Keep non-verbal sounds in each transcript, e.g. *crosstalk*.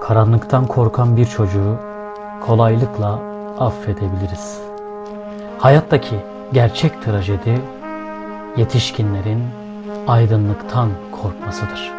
Karanlıktan korkan bir çocuğu kolaylıkla affedebiliriz. Hayattaki gerçek trajedi yetişkinlerin aydınlıktan korkmasıdır.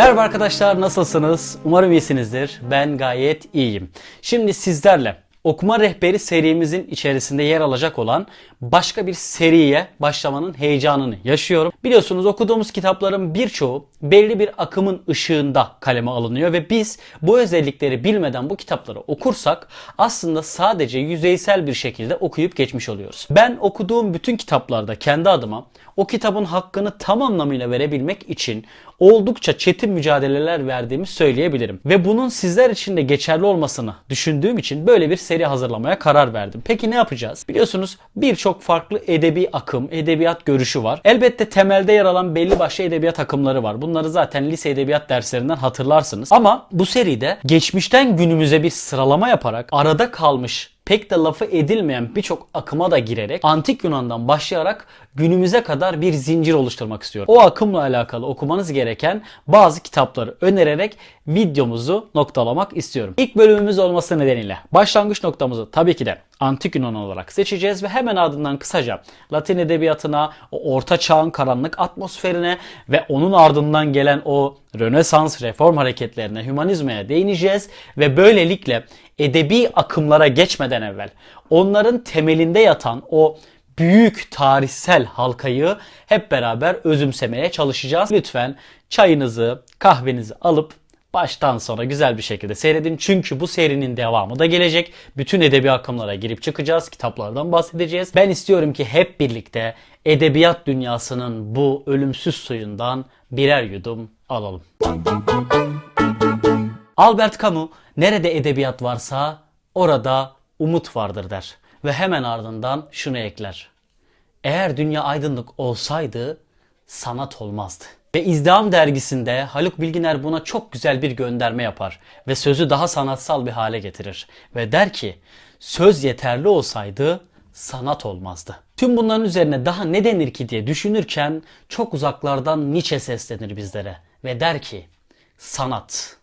Merhaba arkadaşlar nasılsınız? Umarım iyisinizdir. Ben gayet iyiyim. Şimdi sizlerle okuma rehberi serimizin içerisinde yer alacak olan başka bir seriye başlamanın heyecanını yaşıyorum. Biliyorsunuz okuduğumuz kitapların birçoğu belli bir akımın ışığında kaleme alınıyor ve biz bu özellikleri bilmeden bu kitapları okursak aslında sadece yüzeysel bir şekilde okuyup geçmiş oluyoruz. Ben okuduğum bütün kitaplarda kendi adıma o kitabın hakkını tam anlamıyla verebilmek için oldukça çetin mücadeleler verdiğimi söyleyebilirim. Ve bunun sizler için de geçerli olmasını düşündüğüm için böyle bir seri hazırlamaya karar verdim. Peki ne yapacağız? Biliyorsunuz birçok farklı edebi akım, edebiyat görüşü var. Elbette temelde yer alan belli başlı edebiyat akımları var. Bunları zaten lise edebiyat derslerinden hatırlarsınız. Ama bu seride geçmişten günümüze bir sıralama yaparak arada kalmış pek de lafı edilmeyen birçok akıma da girerek antik Yunan'dan başlayarak günümüze kadar bir zincir oluşturmak istiyorum. O akımla alakalı okumanız gereken bazı kitapları önererek videomuzu noktalamak istiyorum. İlk bölümümüz olması nedeniyle başlangıç noktamızı tabii ki de antik Yunan olarak seçeceğiz ve hemen ardından kısaca Latin edebiyatına, o orta çağın karanlık atmosferine ve onun ardından gelen o Rönesans reform hareketlerine, hümanizmaya değineceğiz ve böylelikle edebi akımlara geçmeden evvel onların temelinde yatan o büyük tarihsel halkayı hep beraber özümsemeye çalışacağız. Lütfen çayınızı, kahvenizi alıp baştan sona güzel bir şekilde seyredin. Çünkü bu serinin devamı da gelecek. Bütün edebi akımlara girip çıkacağız. Kitaplardan bahsedeceğiz. Ben istiyorum ki hep birlikte edebiyat dünyasının bu ölümsüz suyundan birer yudum alalım. Albert Camus nerede edebiyat varsa orada umut vardır der. Ve hemen ardından şunu ekler. Eğer dünya aydınlık olsaydı sanat olmazdı. Ve İzdiham dergisinde Haluk Bilginer buna çok güzel bir gönderme yapar ve sözü daha sanatsal bir hale getirir. Ve der ki söz yeterli olsaydı sanat olmazdı. Tüm bunların üzerine daha ne denir ki diye düşünürken çok uzaklardan Nietzsche seslenir bizlere ve der ki sanat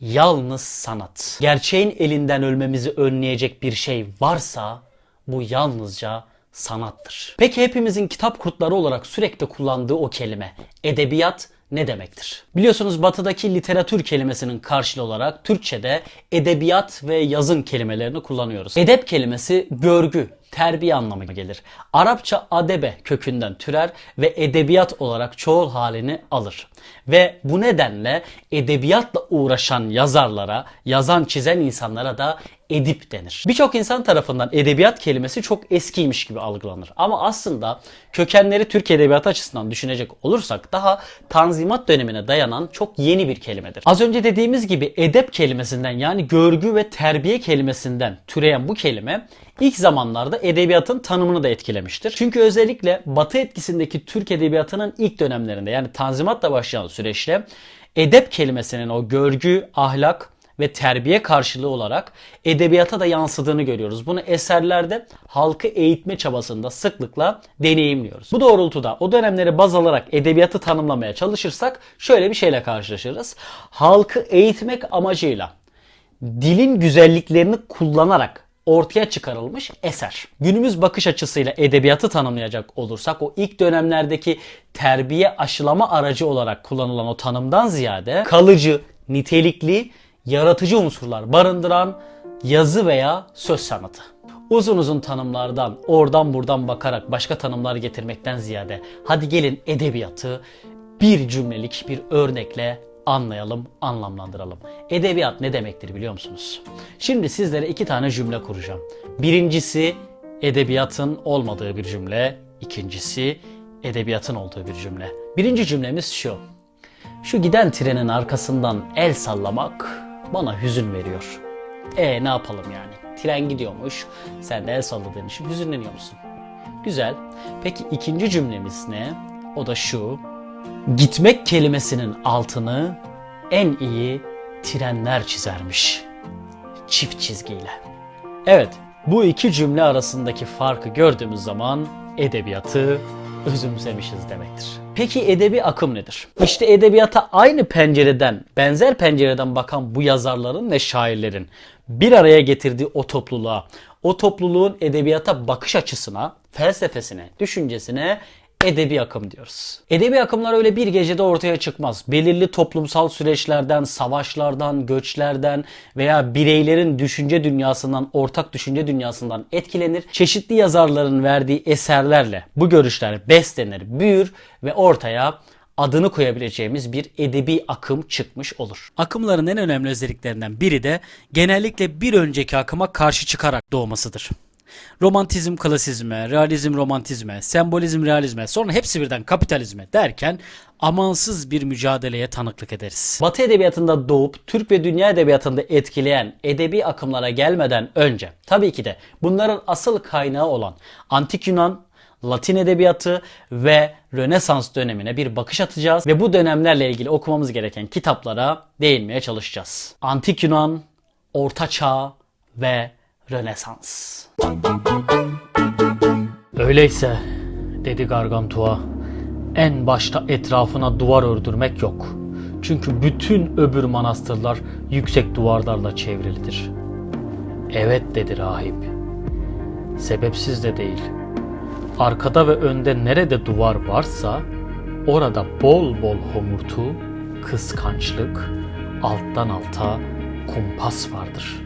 yalnız sanat. Gerçeğin elinden ölmemizi önleyecek bir şey varsa bu yalnızca sanattır. Peki hepimizin kitap kurtları olarak sürekli kullandığı o kelime edebiyat ne demektir? Biliyorsunuz batıdaki literatür kelimesinin karşılığı olarak Türkçe'de edebiyat ve yazın kelimelerini kullanıyoruz. Edep kelimesi görgü, terbiye anlamına gelir. Arapça adebe kökünden türer ve edebiyat olarak çoğul halini alır. Ve bu nedenle edebiyatla uğraşan yazarlara, yazan çizen insanlara da edip denir. Birçok insan tarafından edebiyat kelimesi çok eskiymiş gibi algılanır. Ama aslında kökenleri Türk edebiyatı açısından düşünecek olursak daha Tanzimat dönemine dayanan çok yeni bir kelimedir. Az önce dediğimiz gibi edep kelimesinden yani görgü ve terbiye kelimesinden türeyen bu kelime ilk zamanlarda edebiyatın tanımını da etkilemiştir. Çünkü özellikle Batı etkisindeki Türk edebiyatının ilk dönemlerinde yani Tanzimat'la başlayan süreçte edep kelimesinin o görgü, ahlak ve terbiye karşılığı olarak edebiyata da yansıdığını görüyoruz. Bunu eserlerde halkı eğitme çabasında sıklıkla deneyimliyoruz. Bu doğrultuda o dönemleri baz alarak edebiyatı tanımlamaya çalışırsak şöyle bir şeyle karşılaşırız. Halkı eğitmek amacıyla dilin güzelliklerini kullanarak ortaya çıkarılmış eser. Günümüz bakış açısıyla edebiyatı tanımlayacak olursak o ilk dönemlerdeki terbiye aşılama aracı olarak kullanılan o tanımdan ziyade kalıcı, nitelikli, yaratıcı unsurlar barındıran yazı veya söz sanatı. Uzun uzun tanımlardan, oradan buradan bakarak başka tanımlar getirmekten ziyade hadi gelin edebiyatı bir cümlelik bir örnekle anlayalım, anlamlandıralım. Edebiyat ne demektir biliyor musunuz? Şimdi sizlere iki tane cümle kuracağım. Birincisi edebiyatın olmadığı bir cümle, ikincisi edebiyatın olduğu bir cümle. Birinci cümlemiz şu. Şu giden trenin arkasından el sallamak bana hüzün veriyor. E ne yapalım yani? Tren gidiyormuş. Sen de el salladığın için hüzünleniyor musun? Güzel. Peki ikinci cümlemiz ne? O da şu. Gitmek kelimesinin altını en iyi trenler çizermiş. Çift çizgiyle. Evet, bu iki cümle arasındaki farkı gördüğümüz zaman edebiyatı özümsemişiz demektir. Peki edebi akım nedir? İşte edebiyata aynı pencereden, benzer pencereden bakan bu yazarların ve şairlerin bir araya getirdiği o topluluğa, o topluluğun edebiyata bakış açısına, felsefesine, düşüncesine edebi akım diyoruz. Edebi akımlar öyle bir gecede ortaya çıkmaz. Belirli toplumsal süreçlerden, savaşlardan, göçlerden veya bireylerin düşünce dünyasından, ortak düşünce dünyasından etkilenir. Çeşitli yazarların verdiği eserlerle bu görüşler beslenir, büyür ve ortaya adını koyabileceğimiz bir edebi akım çıkmış olur. Akımların en önemli özelliklerinden biri de genellikle bir önceki akıma karşı çıkarak doğmasıdır. Romantizm klasizme, realizm romantizme, sembolizm realizme, sonra hepsi birden kapitalizme derken amansız bir mücadeleye tanıklık ederiz. Batı edebiyatında doğup Türk ve dünya edebiyatında etkileyen edebi akımlara gelmeden önce tabii ki de bunların asıl kaynağı olan Antik Yunan, Latin edebiyatı ve Rönesans dönemine bir bakış atacağız ve bu dönemlerle ilgili okumamız gereken kitaplara değinmeye çalışacağız. Antik Yunan, Orta Çağ ve Rönesans. Öyleyse dedi Gargantua en başta etrafına duvar ördürmek yok. Çünkü bütün öbür manastırlar yüksek duvarlarla çevrilidir. Evet dedi rahip. Sebepsiz de değil. Arkada ve önde nerede duvar varsa orada bol bol homurtu, kıskançlık, alttan alta kumpas vardır.''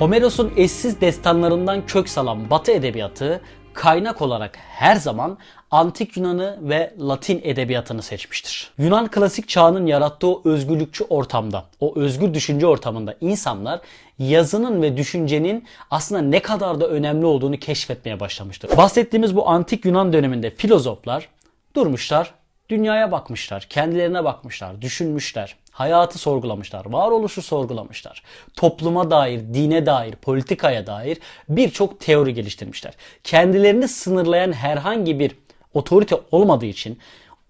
Homeros'un eşsiz destanlarından kök salan Batı edebiyatı kaynak olarak her zaman Antik Yunan'ı ve Latin edebiyatını seçmiştir. Yunan klasik çağının yarattığı o özgürlükçü ortamda, o özgür düşünce ortamında insanlar yazının ve düşüncenin aslında ne kadar da önemli olduğunu keşfetmeye başlamıştır. Bahsettiğimiz bu Antik Yunan döneminde filozoflar durmuşlar, dünyaya bakmışlar, kendilerine bakmışlar, düşünmüşler, hayatı sorgulamışlar, varoluşu sorgulamışlar. Topluma dair, dine dair, politikaya dair birçok teori geliştirmişler. Kendilerini sınırlayan herhangi bir otorite olmadığı için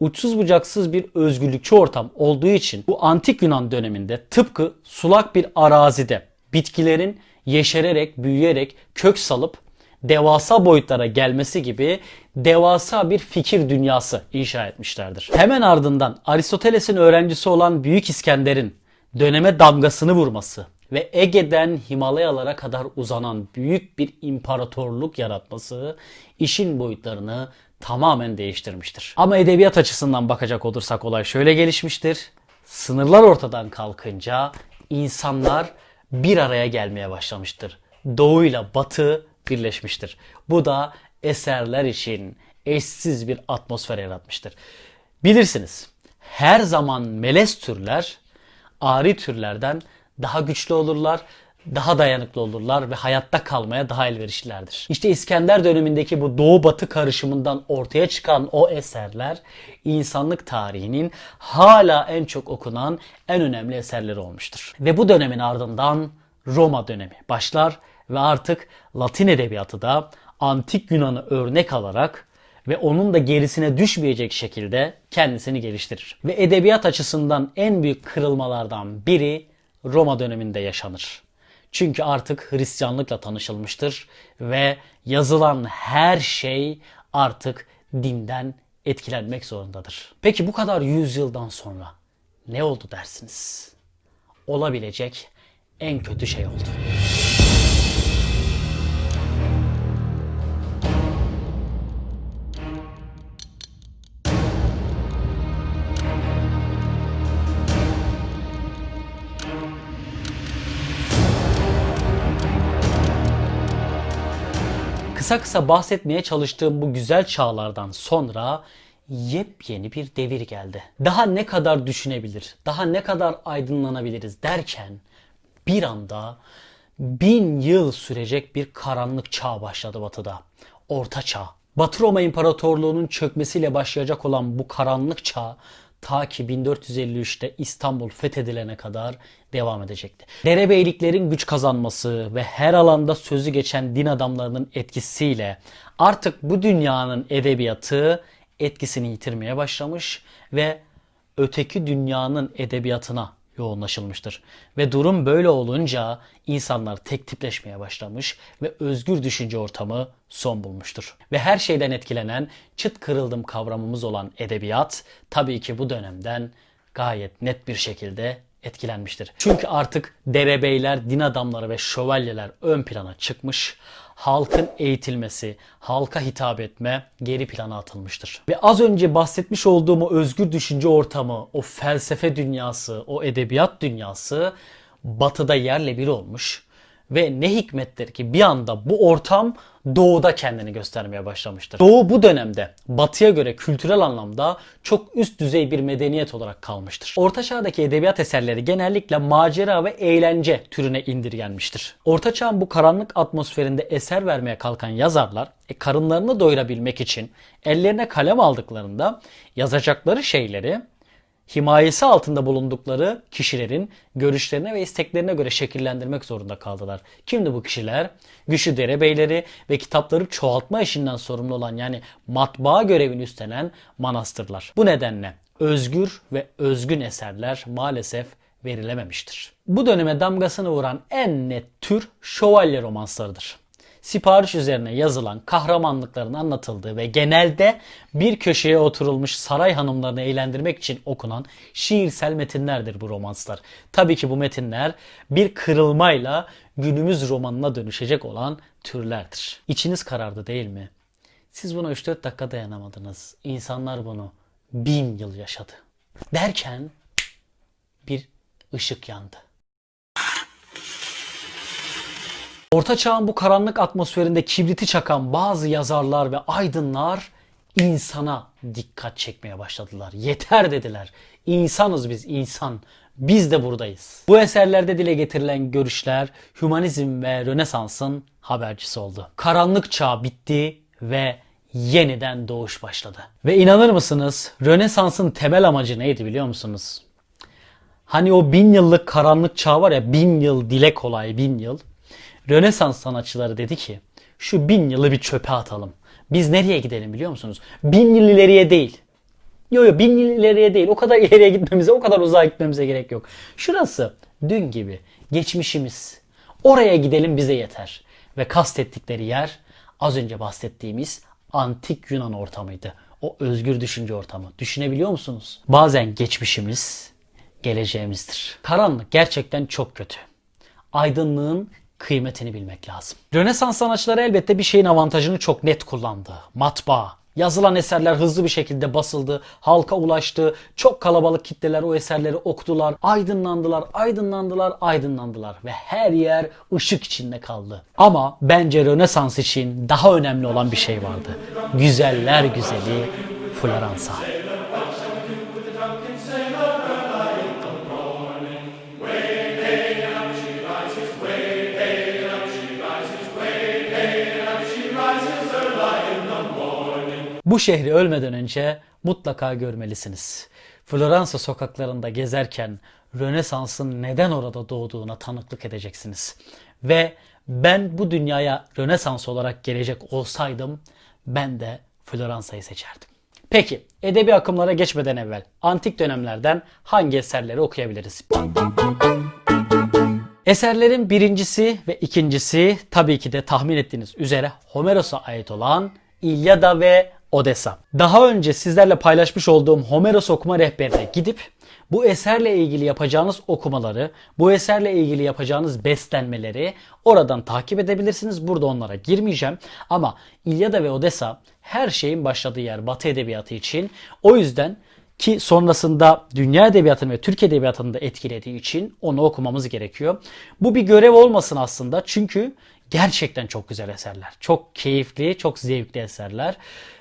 uçsuz bucaksız bir özgürlükçü ortam olduğu için bu antik Yunan döneminde tıpkı sulak bir arazide bitkilerin yeşererek, büyüyerek, kök salıp devasa boyutlara gelmesi gibi devasa bir fikir dünyası inşa etmişlerdir. Hemen ardından Aristoteles'in öğrencisi olan Büyük İskender'in döneme damgasını vurması ve Ege'den Himalayalara kadar uzanan büyük bir imparatorluk yaratması işin boyutlarını tamamen değiştirmiştir. Ama edebiyat açısından bakacak olursak olay şöyle gelişmiştir. Sınırlar ortadan kalkınca insanlar bir araya gelmeye başlamıştır. Doğuyla batı birleşmiştir. Bu da eserler için eşsiz bir atmosfer yaratmıştır. Bilirsiniz her zaman melez türler ari türlerden daha güçlü olurlar, daha dayanıklı olurlar ve hayatta kalmaya daha elverişlilerdir. İşte İskender dönemindeki bu doğu batı karışımından ortaya çıkan o eserler insanlık tarihinin hala en çok okunan en önemli eserleri olmuştur. Ve bu dönemin ardından Roma dönemi başlar ve artık Latin edebiyatı da antik Yunan'ı örnek alarak ve onun da gerisine düşmeyecek şekilde kendisini geliştirir. Ve edebiyat açısından en büyük kırılmalardan biri Roma döneminde yaşanır. Çünkü artık Hristiyanlıkla tanışılmıştır ve yazılan her şey artık dinden etkilenmek zorundadır. Peki bu kadar yüzyıldan sonra ne oldu dersiniz? Olabilecek en kötü şey oldu. Kısa kısa bahsetmeye çalıştığım bu güzel çağlardan sonra yepyeni bir devir geldi. Daha ne kadar düşünebilir, daha ne kadar aydınlanabiliriz derken bir anda bin yıl sürecek bir karanlık çağ başladı batıda. Orta çağ. Batı Roma İmparatorluğu'nun çökmesiyle başlayacak olan bu karanlık çağ ta ki 1453'te İstanbul fethedilene kadar devam edecekti. Derebeyliklerin güç kazanması ve her alanda sözü geçen din adamlarının etkisiyle artık bu dünyanın edebiyatı etkisini yitirmeye başlamış ve öteki dünyanın edebiyatına yoğunlaşılmıştır. Ve durum böyle olunca insanlar tek tipleşmeye başlamış ve özgür düşünce ortamı son bulmuştur. Ve her şeyden etkilenen çıt kırıldım kavramımız olan edebiyat tabii ki bu dönemden gayet net bir şekilde etkilenmiştir. Çünkü artık derebeyler, din adamları ve şövalyeler ön plana çıkmış, halkın eğitilmesi, halka hitap etme geri plana atılmıştır. Ve az önce bahsetmiş olduğum o özgür düşünce ortamı, o felsefe dünyası, o edebiyat dünyası batıda yerle bir olmuş ve ne hikmettir ki bir anda bu ortam doğuda kendini göstermeye başlamıştır. Doğu bu dönemde batıya göre kültürel anlamda çok üst düzey bir medeniyet olarak kalmıştır. Orta çağdaki edebiyat eserleri genellikle macera ve eğlence türüne indirgenmiştir. Orta çağın bu karanlık atmosferinde eser vermeye kalkan yazarlar e, karınlarını doyurabilmek için ellerine kalem aldıklarında yazacakları şeyleri himayesi altında bulundukları kişilerin görüşlerine ve isteklerine göre şekillendirmek zorunda kaldılar. Kimdi bu kişiler? Güçlü derebeyleri ve kitapları çoğaltma işinden sorumlu olan yani matbaa görevini üstlenen manastırlar. Bu nedenle özgür ve özgün eserler maalesef verilememiştir. Bu döneme damgasını vuran en net tür şövalye romanslarıdır sipariş üzerine yazılan kahramanlıkların anlatıldığı ve genelde bir köşeye oturulmuş saray hanımlarını eğlendirmek için okunan şiirsel metinlerdir bu romanslar. Tabii ki bu metinler bir kırılmayla günümüz romanına dönüşecek olan türlerdir. İçiniz karardı değil mi? Siz buna 3-4 dakika dayanamadınız. İnsanlar bunu bin yıl yaşadı. Derken bir ışık yandı. Orta çağın bu karanlık atmosferinde kibriti çakan bazı yazarlar ve aydınlar insana dikkat çekmeye başladılar. Yeter dediler. İnsanız biz insan. Biz de buradayız. Bu eserlerde dile getirilen görüşler hümanizm ve Rönesans'ın habercisi oldu. Karanlık çağ bitti ve yeniden doğuş başladı. Ve inanır mısınız Rönesans'ın temel amacı neydi biliyor musunuz? Hani o bin yıllık karanlık çağ var ya bin yıl dile kolay bin yıl. Rönesans sanatçıları dedi ki şu bin yılı bir çöpe atalım. Biz nereye gidelim biliyor musunuz? Bin yıl ileriye değil. Yok yok bin yıl ileriye değil. O kadar *laughs* ileriye gitmemize, o kadar uzağa gitmemize gerek yok. Şurası dün gibi geçmişimiz. Oraya gidelim bize yeter. Ve kastettikleri yer az önce bahsettiğimiz antik Yunan ortamıydı. O özgür düşünce ortamı. Düşünebiliyor musunuz? Bazen geçmişimiz geleceğimizdir. Karanlık gerçekten çok kötü. Aydınlığın kıymetini bilmek lazım. Rönesans sanatçıları elbette bir şeyin avantajını çok net kullandı. Matbaa. Yazılan eserler hızlı bir şekilde basıldı, halka ulaştı, çok kalabalık kitleler o eserleri okudular, aydınlandılar, aydınlandılar, aydınlandılar ve her yer ışık içinde kaldı. Ama bence Rönesans için daha önemli olan bir şey vardı. Güzeller güzeli Floransa. Bu şehri ölmeden önce mutlaka görmelisiniz. Floransa sokaklarında gezerken Rönesans'ın neden orada doğduğuna tanıklık edeceksiniz. Ve ben bu dünyaya Rönesans olarak gelecek olsaydım ben de Floransa'yı seçerdim. Peki edebi akımlara geçmeden evvel antik dönemlerden hangi eserleri okuyabiliriz? Eserlerin birincisi ve ikincisi tabii ki de tahmin ettiğiniz üzere Homeros'a ait olan İlyada ve Odessa. Daha önce sizlerle paylaşmış olduğum Homeros okuma rehberine gidip bu eserle ilgili yapacağınız okumaları, bu eserle ilgili yapacağınız beslenmeleri oradan takip edebilirsiniz. Burada onlara girmeyeceğim. Ama İlyada ve Odessa her şeyin başladığı yer Batı Edebiyatı için. O yüzden ki sonrasında dünya edebiyatını ve Türk edebiyatını da etkilediği için onu okumamız gerekiyor. Bu bir görev olmasın aslında çünkü gerçekten çok güzel eserler. Çok keyifli, çok zevkli eserler.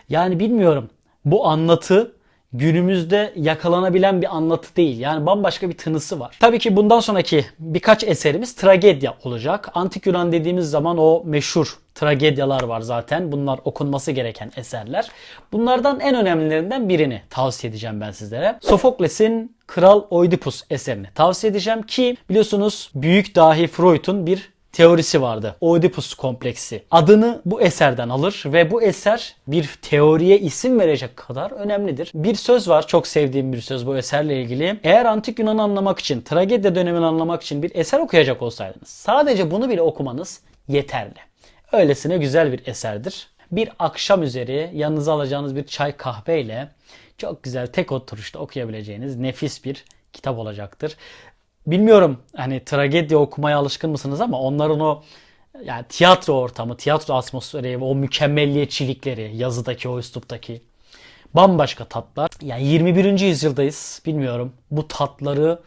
Yani bilmiyorum bu anlatı günümüzde yakalanabilen bir anlatı değil. Yani bambaşka bir tınısı var. Tabii ki bundan sonraki birkaç eserimiz tragedya olacak. Antik Yunan dediğimiz zaman o meşhur tragedyalar var zaten. Bunlar okunması gereken eserler. Bunlardan en önemlilerinden birini tavsiye edeceğim ben sizlere. Sofokles'in Kral Oidipus eserini tavsiye edeceğim ki biliyorsunuz büyük dahi Freud'un bir teorisi vardı. Oedipus kompleksi. Adını bu eserden alır ve bu eser bir teoriye isim verecek kadar önemlidir. Bir söz var, çok sevdiğim bir söz bu eserle ilgili. Eğer antik Yunan'ı anlamak için, tragedya dönemini anlamak için bir eser okuyacak olsaydınız, sadece bunu bile okumanız yeterli. Öylesine güzel bir eserdir. Bir akşam üzeri yanınıza alacağınız bir çay kahveyle çok güzel tek oturuşta okuyabileceğiniz nefis bir kitap olacaktır. Bilmiyorum hani tragedya okumaya alışkın mısınız ama onların o yani tiyatro ortamı, tiyatro atmosferi, o mükemmelliyetçilikleri, yazıdaki, o üsluptaki bambaşka tatlar. Yani 21. yüzyıldayız. Bilmiyorum. Bu tatları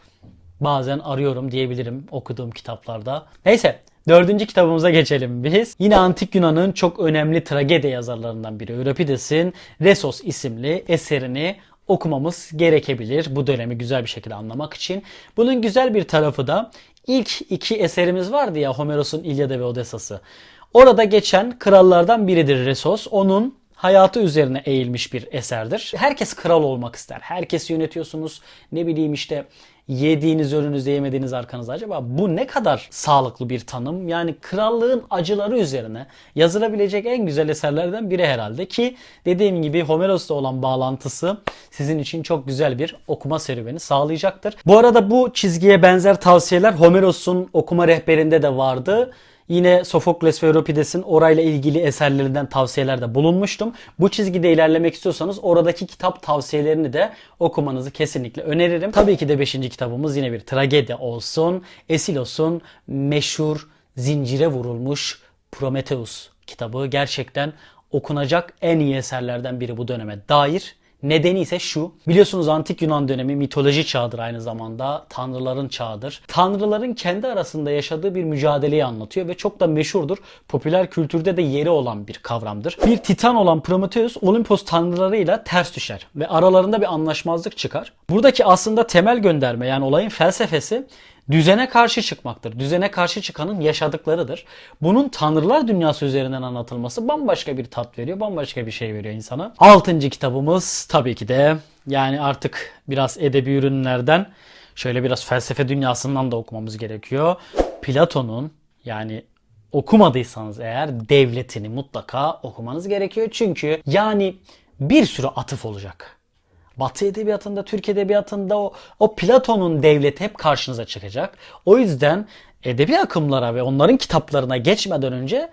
bazen arıyorum diyebilirim okuduğum kitaplarda. Neyse Dördüncü kitabımıza geçelim biz. Yine Antik Yunan'ın çok önemli tragedi yazarlarından biri Euripides'in Resos isimli eserini okumamız gerekebilir bu dönemi güzel bir şekilde anlamak için. Bunun güzel bir tarafı da ilk iki eserimiz vardı ya Homeros'un İlyada ve Odessa'sı. Orada geçen krallardan biridir Resos. Onun hayatı üzerine eğilmiş bir eserdir. Herkes kral olmak ister. Herkes yönetiyorsunuz. Ne bileyim işte yediğiniz önünüzde yemediğiniz arkanızda acaba bu ne kadar sağlıklı bir tanım? Yani krallığın acıları üzerine yazılabilecek en güzel eserlerden biri herhalde ki dediğim gibi Homeros'la olan bağlantısı sizin için çok güzel bir okuma serüveni sağlayacaktır. Bu arada bu çizgiye benzer tavsiyeler Homeros'un okuma rehberinde de vardı. Yine Sofokles ve Euripides'in orayla ilgili eserlerinden tavsiyelerde bulunmuştum. Bu çizgide ilerlemek istiyorsanız oradaki kitap tavsiyelerini de okumanızı kesinlikle öneririm. Tabii ki de 5. kitabımız yine bir tragedi olsun. Esilos'un meşhur zincire vurulmuş Prometheus kitabı gerçekten okunacak en iyi eserlerden biri bu döneme dair. Nedeni ise şu. Biliyorsunuz antik Yunan dönemi mitoloji çağıdır aynı zamanda. Tanrıların çağıdır. Tanrıların kendi arasında yaşadığı bir mücadeleyi anlatıyor ve çok da meşhurdur. Popüler kültürde de yeri olan bir kavramdır. Bir titan olan Prometheus Olimpos tanrılarıyla ters düşer ve aralarında bir anlaşmazlık çıkar. Buradaki aslında temel gönderme yani olayın felsefesi düzene karşı çıkmaktır. Düzene karşı çıkanın yaşadıklarıdır. Bunun tanrılar dünyası üzerinden anlatılması bambaşka bir tat veriyor, bambaşka bir şey veriyor insana. Altıncı kitabımız tabii ki de yani artık biraz edebi ürünlerden şöyle biraz felsefe dünyasından da okumamız gerekiyor. Platon'un yani okumadıysanız eğer devletini mutlaka okumanız gerekiyor. Çünkü yani bir sürü atıf olacak. Batı edebiyatında, Türk edebiyatında o, o Platon'un devleti hep karşınıza çıkacak. O yüzden edebi akımlara ve onların kitaplarına geçmeden önce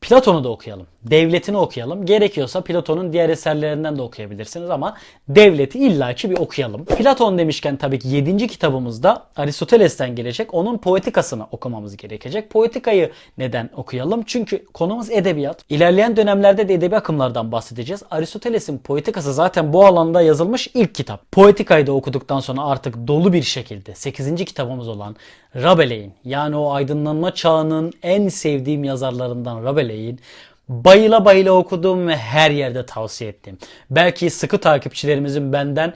Platon'u da okuyalım. Devletini okuyalım. Gerekiyorsa Platon'un diğer eserlerinden de okuyabilirsiniz ama devleti illaki bir okuyalım. Platon demişken tabii ki 7. kitabımızda Aristoteles'ten gelecek. Onun poetikasını okumamız gerekecek. Poetikayı neden okuyalım? Çünkü konumuz edebiyat. İlerleyen dönemlerde de edebi akımlardan bahsedeceğiz. Aristoteles'in poetikası zaten bu alanda yazılmış ilk kitap. Poetikayı da okuduktan sonra artık dolu bir şekilde 8. kitabımız olan Rabelais yani o aydınlanma çağının en sevdiğim yazarlarından Rabelais'in bayıla bayıla okuduğum ve her yerde tavsiye ettiğim. Belki sıkı takipçilerimizin benden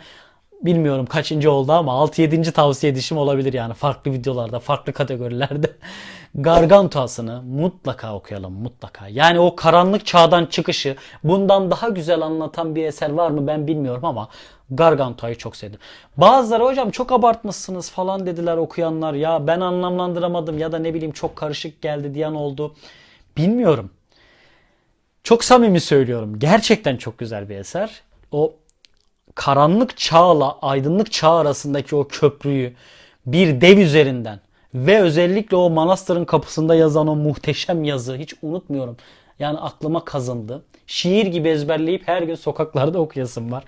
bilmiyorum kaçıncı oldu ama 6-7. tavsiye edişim olabilir yani farklı videolarda, farklı kategorilerde. *laughs* Gargantua'sını mutlaka okuyalım mutlaka. Yani o karanlık çağdan çıkışı bundan daha güzel anlatan bir eser var mı ben bilmiyorum ama Gargantua'yı çok sevdim. Bazıları hocam çok abartmışsınız falan dediler okuyanlar. Ya ben anlamlandıramadım ya da ne bileyim çok karışık geldi diyen oldu. Bilmiyorum. Çok samimi söylüyorum. Gerçekten çok güzel bir eser. O karanlık çağla aydınlık çağ arasındaki o köprüyü bir dev üzerinden ve özellikle o manastırın kapısında yazan o muhteşem yazı hiç unutmuyorum. Yani aklıma kazındı. Şiir gibi ezberleyip her gün sokaklarda okuyasım var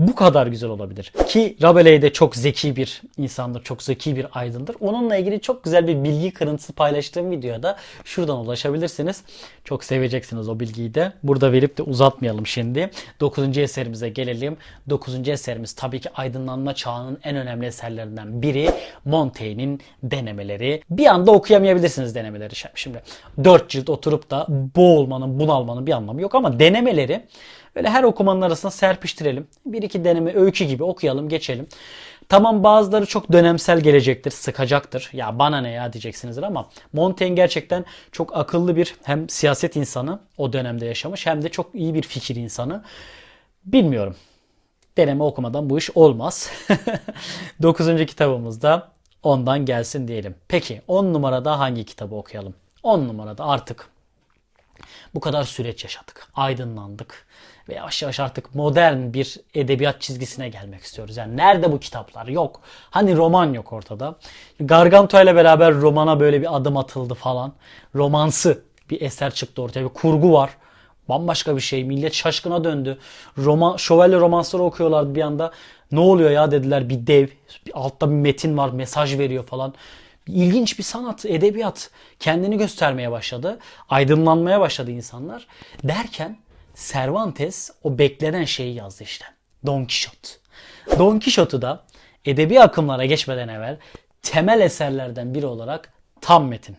bu kadar güzel olabilir. Ki Rabelais de çok zeki bir insandır, çok zeki bir aydındır. Onunla ilgili çok güzel bir bilgi kırıntısı paylaştığım videoda şuradan ulaşabilirsiniz. Çok seveceksiniz o bilgiyi de. Burada verip de uzatmayalım şimdi. 9. eserimize gelelim. 9. eserimiz tabii ki aydınlanma çağının en önemli eserlerinden biri Montaigne'in denemeleri. Bir anda okuyamayabilirsiniz denemeleri. Şimdi 4 cilt oturup da boğulmanın, bunalmanın bir anlamı yok ama denemeleri Böyle her okumanın arasında serpiştirelim. Bir iki deneme öykü gibi okuyalım geçelim. Tamam bazıları çok dönemsel gelecektir, sıkacaktır. Ya bana ne ya diyeceksinizdir ama Montaigne gerçekten çok akıllı bir hem siyaset insanı o dönemde yaşamış hem de çok iyi bir fikir insanı. Bilmiyorum. Deneme okumadan bu iş olmaz. *laughs* Dokuzuncu kitabımızda ondan gelsin diyelim. Peki 10 numarada hangi kitabı okuyalım? 10 numarada artık bu kadar süreç yaşadık, aydınlandık ve yavaş yavaş artık modern bir edebiyat çizgisine gelmek istiyoruz. Yani nerede bu kitaplar? Yok. Hani roman yok ortada. Gargantua ile beraber romana böyle bir adım atıldı falan. Romansı bir eser çıktı ortaya. Bir kurgu var. Bambaşka bir şey. Millet şaşkına döndü. Roman, şövalye romansları okuyorlardı bir anda. Ne oluyor ya dediler bir dev. Altta bir metin var mesaj veriyor falan. İlginç bir sanat, edebiyat kendini göstermeye başladı. Aydınlanmaya başladı insanlar. Derken Cervantes o beklenen şeyi yazdı işte. Don Quixote. Don Quixote'u da edebi akımlara geçmeden evvel temel eserlerden biri olarak tam metin.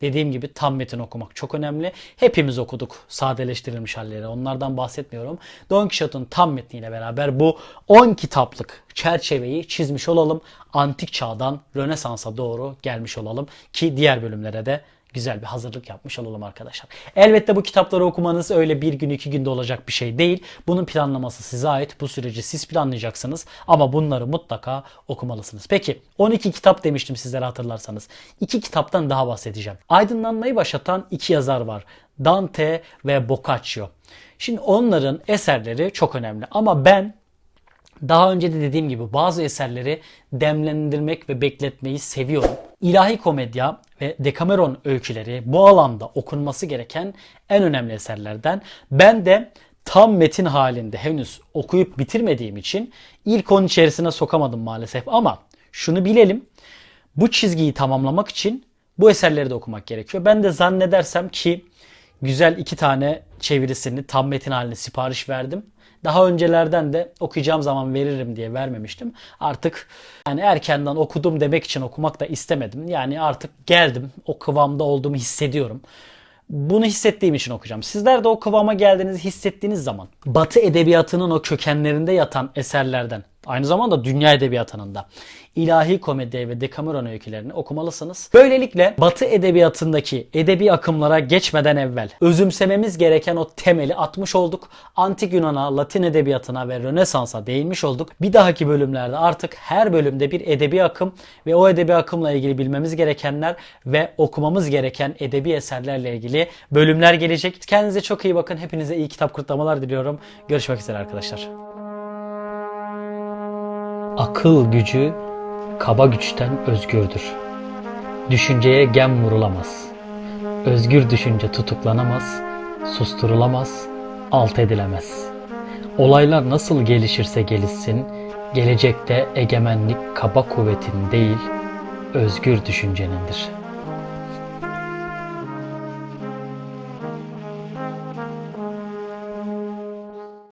Dediğim gibi tam metin okumak çok önemli. Hepimiz okuduk sadeleştirilmiş halleri. Onlardan bahsetmiyorum. Don Quixote'un tam metniyle beraber bu 10 kitaplık çerçeveyi çizmiş olalım. Antik çağdan Rönesans'a doğru gelmiş olalım. Ki diğer bölümlere de güzel bir hazırlık yapmış olalım arkadaşlar. Elbette bu kitapları okumanız öyle bir gün iki günde olacak bir şey değil. Bunun planlaması size ait. Bu süreci siz planlayacaksınız. Ama bunları mutlaka okumalısınız. Peki 12 kitap demiştim sizlere hatırlarsanız. İki kitaptan daha bahsedeceğim. Aydınlanmayı başlatan iki yazar var. Dante ve Boccaccio. Şimdi onların eserleri çok önemli. Ama ben daha önce de dediğim gibi bazı eserleri demlendirmek ve bekletmeyi seviyorum. İlahi komedya ve Decameron öyküleri bu alanda okunması gereken en önemli eserlerden. Ben de tam metin halinde henüz okuyup bitirmediğim için ilk onun içerisine sokamadım maalesef ama şunu bilelim. Bu çizgiyi tamamlamak için bu eserleri de okumak gerekiyor. Ben de zannedersem ki güzel iki tane çevirisini tam metin haline sipariş verdim. Daha öncelerden de okuyacağım zaman veririm diye vermemiştim. Artık yani erkenden okudum demek için okumak da istemedim. Yani artık geldim. O kıvamda olduğumu hissediyorum. Bunu hissettiğim için okuyacağım. Sizler de o kıvama geldiğinizi hissettiğiniz zaman Batı edebiyatının o kökenlerinde yatan eserlerden aynı zamanda dünya edebiyatının da ilahi komedi ve Decameron öykülerini okumalısınız. Böylelikle Batı edebiyatındaki edebi akımlara geçmeden evvel özümsememiz gereken o temeli atmış olduk. Antik Yunan'a, Latin edebiyatına ve Rönesans'a değinmiş olduk. Bir dahaki bölümlerde artık her bölümde bir edebi akım ve o edebi akımla ilgili bilmemiz gerekenler ve okumamız gereken edebi eserlerle ilgili bölümler gelecek. Kendinize çok iyi bakın. Hepinize iyi kitap kırtlamalar diliyorum. Görüşmek üzere arkadaşlar. Akıl gücü kaba güçten özgürdür. Düşünceye gem vurulamaz. Özgür düşünce tutuklanamaz, susturulamaz, alt edilemez. Olaylar nasıl gelişirse gelişsin, gelecekte egemenlik kaba kuvvetin değil, özgür düşüncenindir.''